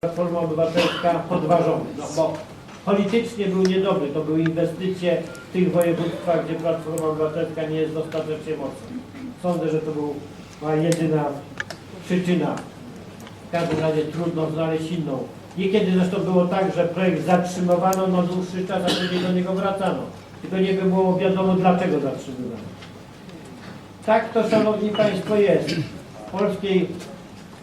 Platforma Obywatelska podważony, no bo politycznie był niedobry, to były inwestycje w tych województwach, gdzie Platforma Obywatelska nie jest dostatecznie mocna. Sądzę, że to była jedyna przyczyna. W każdym razie trudno znaleźć inną. Niekiedy zresztą było tak, że projekt zatrzymywano na dłuższy czas, a później do niego wracano. Tylko nie było wiadomo dlaczego zatrzymywano. Tak to, Szanowni Państwo, jest. W polskiej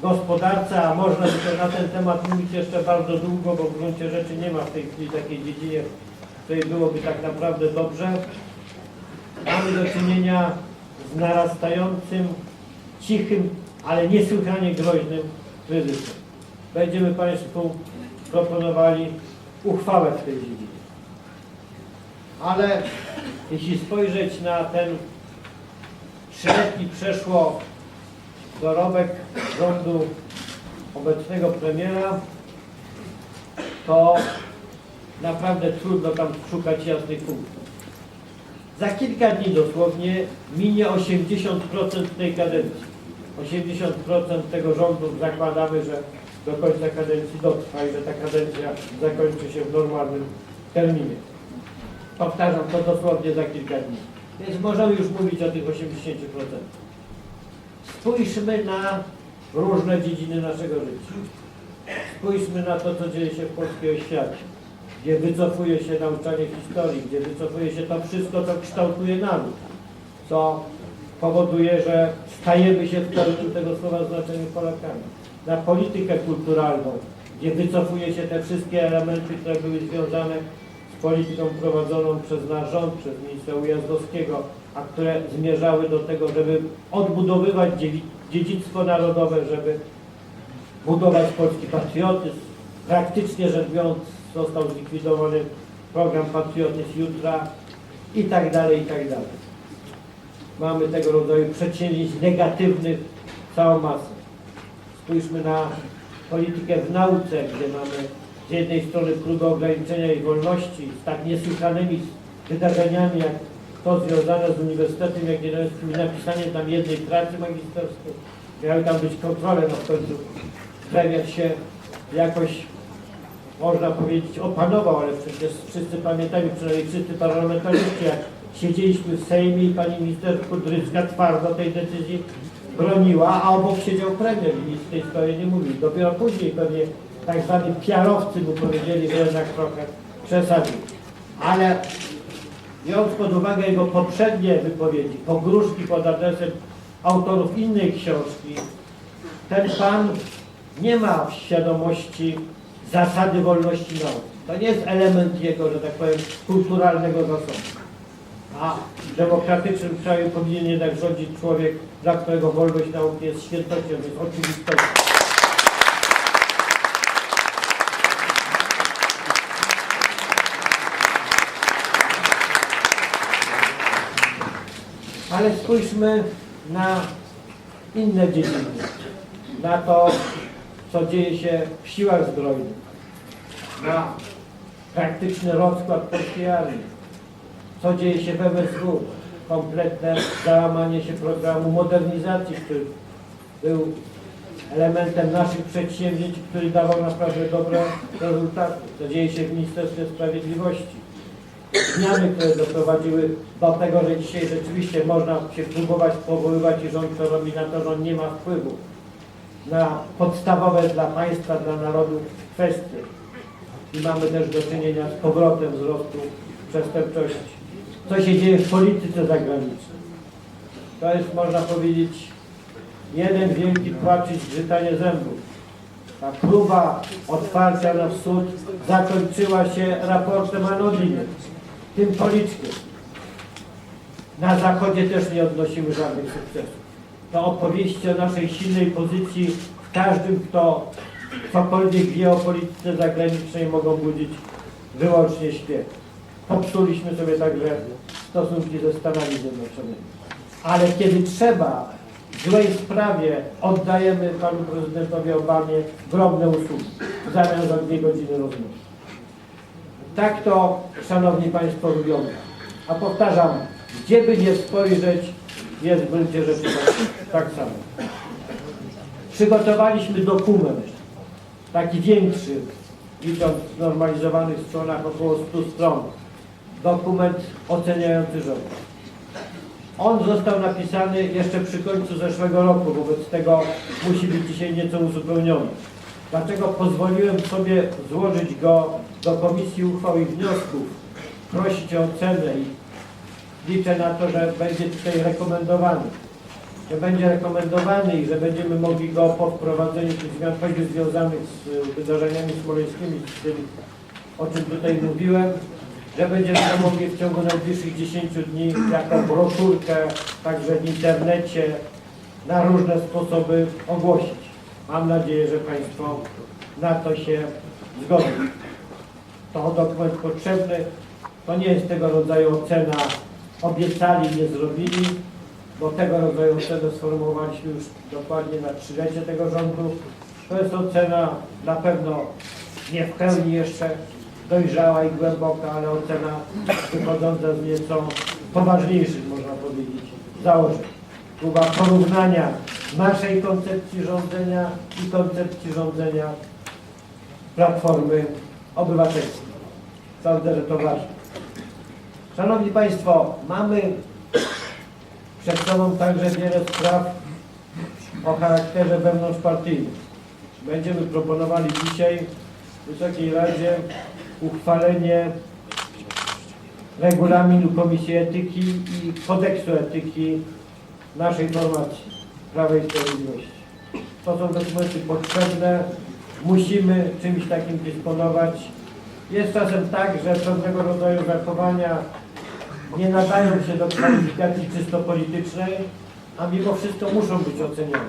gospodarce, a można by to na ten temat mówić jeszcze bardzo długo, bo w gruncie rzeczy nie ma w tej chwili takiej dziedzinie, w której byłoby tak naprawdę dobrze. Mamy do czynienia z narastającym, cichym, ale niesłychanie groźnym kryzysem. Będziemy Państwu proponowali uchwałę w tej dziedzinie. Ale jeśli spojrzeć na ten trzyletni przeszło dorobek rządu obecnego premiera, to naprawdę trudno tam szukać jasnych punktów. Za kilka dni dosłownie minie 80% tej kadencji. 80% tego rządu zakładamy, że do końca kadencji dotrwa i że ta kadencja zakończy się w normalnym terminie. Powtarzam to dosłownie za kilka dni. Więc możemy już mówić o tych 80%. Spójrzmy na różne dziedziny naszego życia. Spójrzmy na to, co dzieje się w polskiej oświacie, gdzie wycofuje się nauczanie historii, gdzie wycofuje się to wszystko, co kształtuje naród, co powoduje, że stajemy się w pełnym tego słowa znaczeniu Polakami. Na politykę kulturalną, gdzie wycofuje się te wszystkie elementy, które były związane z polityką prowadzoną przez nasz rząd, przez ministra Ujazdowskiego, a które zmierzały do tego, żeby odbudowywać dziedzictwo narodowe, żeby budować polski patriotyzm. Praktycznie rzecz biorąc został zlikwidowany program Patriotyzm Jutra i tak dalej, i tak dalej. Mamy tego rodzaju przedsięwzięć negatywnych całą masę. Spójrzmy na politykę w nauce, gdzie mamy z jednej strony próbę ograniczenia jej wolności z tak niesłychanymi wydarzeniami, jak to związane z Uniwersytetem Jagiellońskim i napisaniem tam jednej pracy magisterskiej. Miały tam być kontrole, no w końcu premier się jakoś, można powiedzieć, opanował, ale przecież wszyscy pamiętamy, przynajmniej wszyscy parlamentarzyści, jak siedzieliśmy w Sejmie i pani minister Kudrycka twardo tej decyzji broniła, a obok siedział premier i nic w tej sprawie nie mówił. Dopiero później pewnie tak zwani piarowcy mu powiedzieli, że jednak trochę przesadził. Ale biorąc pod uwagę jego poprzednie wypowiedzi, pogróżki pod adresem autorów innej książki, ten pan nie ma w świadomości zasady wolności nauki. To nie jest element jego, że tak powiem, kulturalnego zasobu. A w demokratycznym kraju powinien jednak rządzić człowiek, dla którego wolność nauki jest świętością, jest oczywistością. Ale spójrzmy na inne dziedziny, na to, co dzieje się w siłach zbrojnych, na praktyczny rozkład polskiej armii, co dzieje się w MSW, kompletne załamanie się programu modernizacji, który był elementem naszych przedsięwzięć, który dawał naprawdę dobre rezultaty, co dzieje się w Ministerstwie Sprawiedliwości zmiany, które doprowadziły do tego, że dzisiaj rzeczywiście można się próbować powoływać i rząd to robi na to, że on nie ma wpływu na podstawowe dla państwa, dla narodu kwestie. I mamy też do czynienia z powrotem wzrostu przestępczości. Co się dzieje w polityce zagranicznej? To jest, można powiedzieć, jeden wielki płacz i zgrzytanie zębów. Ta próba otwarcia na wschód zakończyła się raportem Anodiny, tym policzkiem. Na Zachodzie też nie odnosimy żadnych sukcesów. To opowieści o naszej silnej pozycji w każdym, kto cokolwiek wie o polityce zagranicznej mogą budzić wyłącznie śpiew. Popsuliśmy sobie także stosunki ze Stanami Zjednoczonymi. Ale kiedy trzeba, w złej sprawie oddajemy panu prezydentowi Obamie drobne usługi w zamian za dwie godziny rozmowy. Tak to, Szanowni Państwo, wygląda. A powtarzam, gdzie by nie spojrzeć, jest w gruncie rzeczy tak, tak samo. Przygotowaliśmy dokument taki większy, licząc normalizowanych stronach około 100 stron, dokument oceniający rząd. On został napisany jeszcze przy końcu zeszłego roku, wobec tego musi być dzisiaj nieco uzupełniony. Dlatego pozwoliłem sobie złożyć go do Komisji Uchwał i Wniosków, prosić o ocenę i liczę na to, że będzie tutaj rekomendowany. Że będzie rekomendowany i że będziemy mogli go po wprowadzeniu tych zmian, choćby związanych z y, wydarzeniami smoleńskimi, z tym, o czym tutaj mówiłem, że będziemy mogli w ciągu najbliższych 10 dni jako broszurkę, także w internecie, na różne sposoby ogłosić. Mam nadzieję, że Państwo na to się zgodzą. To dokument potrzebny, to nie jest tego rodzaju ocena obiecali, nie zrobili, bo tego rodzaju ocenę sformułowaliśmy już dokładnie na trzylecie tego rządu. To jest ocena na pewno nie w pełni jeszcze dojrzała i głęboka, ale ocena wychodząca z nieco poważniejszych, można powiedzieć, założeń. Próba porównania naszej koncepcji rządzenia i koncepcji rządzenia Platformy Obywatelskiej. Sądzę, że to ważne. Szanowni Państwo, mamy przed sobą także wiele spraw o charakterze wewnątrzpartyjnym. Będziemy proponowali dzisiaj Wysokiej Radzie uchwalenie regulaminu Komisji Etyki i Kodeksu Etyki naszej formacji Prawa i Sprawiedliwości. To są dokumenty potrzebne, musimy czymś takim dysponować. Jest czasem tak, że pewnego rodzaju zachowania nie nadają się do kwalifikacji czysto politycznej, a mimo wszystko muszą być ocenione.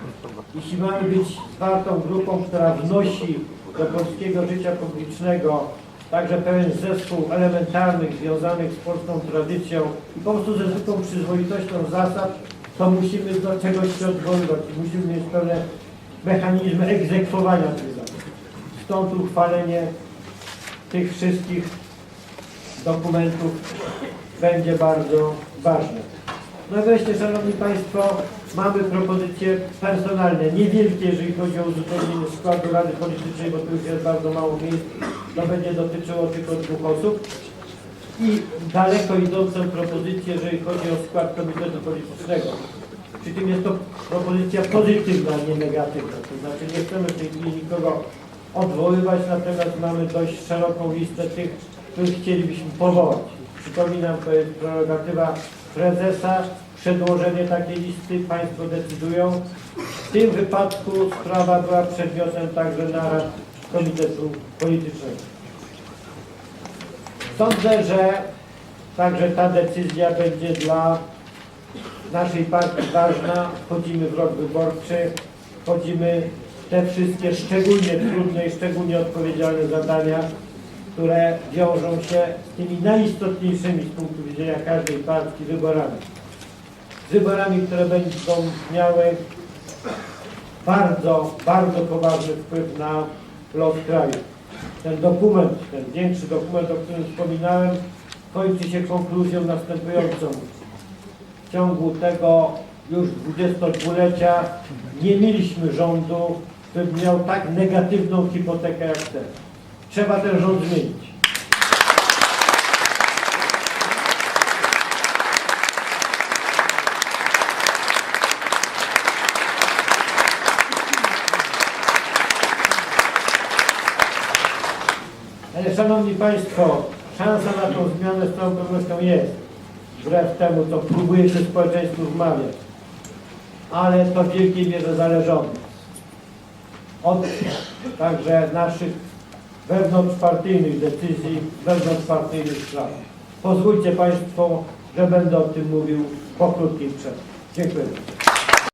Jeśli mamy być zwartą grupą, która wnosi do polskiego życia publicznego także pewien zespół elementarnych, związanych z polską tradycją i po prostu ze zwykłą przyzwoitością zasad, to musimy do czegoś się odwoływać i musimy mieć pewne mechanizmy egzekwowania tych. Stąd uchwalenie tych wszystkich dokumentów będzie bardzo ważne. No wreszcie, Szanowni Państwo, mamy propozycje personalne, niewielkie, jeżeli chodzi o uzupełnienie składu Rady Politycznej, bo tu już jest bardzo mało miejsc, to będzie dotyczyło tylko dwóch osób. I daleko idącą propozycję, jeżeli chodzi o skład Komitetu Politycznego. Przy tym jest to propozycja pozytywna, a nie negatywna. To znaczy nie chcemy w tej chwili nikogo odwoływać, natomiast mamy dość szeroką listę tych, których chcielibyśmy powołać. Przypominam, to jest prerogatywa prezesa, przedłożenie takiej listy, Państwo decydują. W tym wypadku sprawa była przedmiotem także narad Komitetu Politycznego. Sądzę, że także ta decyzja będzie dla naszej partii ważna. Wchodzimy w rok wyborczy, wchodzimy te wszystkie szczególnie trudne i szczególnie odpowiedzialne zadania, które wiążą się z tymi najistotniejszymi z punktu widzenia każdej partii wyborami. Z wyborami, które będą miały bardzo, bardzo poważny wpływ na los kraju. Ten dokument, ten większy dokument, o którym wspominałem, kończy się konkluzją następującą. W ciągu tego już 22-lecia nie mieliśmy rządu, który miał tak negatywną hipotekę jak ten. Trzeba ten rząd zmienić. Ale Szanowni Państwo, szansa na tą zmianę z całą pewnością jest. Wbrew temu, co próbuje się społeczeństwu wmawiać. Ale to w wielkiej mierze zależy od także naszych wewnątrzpartyjnych decyzji, wewnątrzpartyjnych spraw. Pozwólcie Państwo, że będę o tym mówił po krótkiej przerwie. Dziękuję.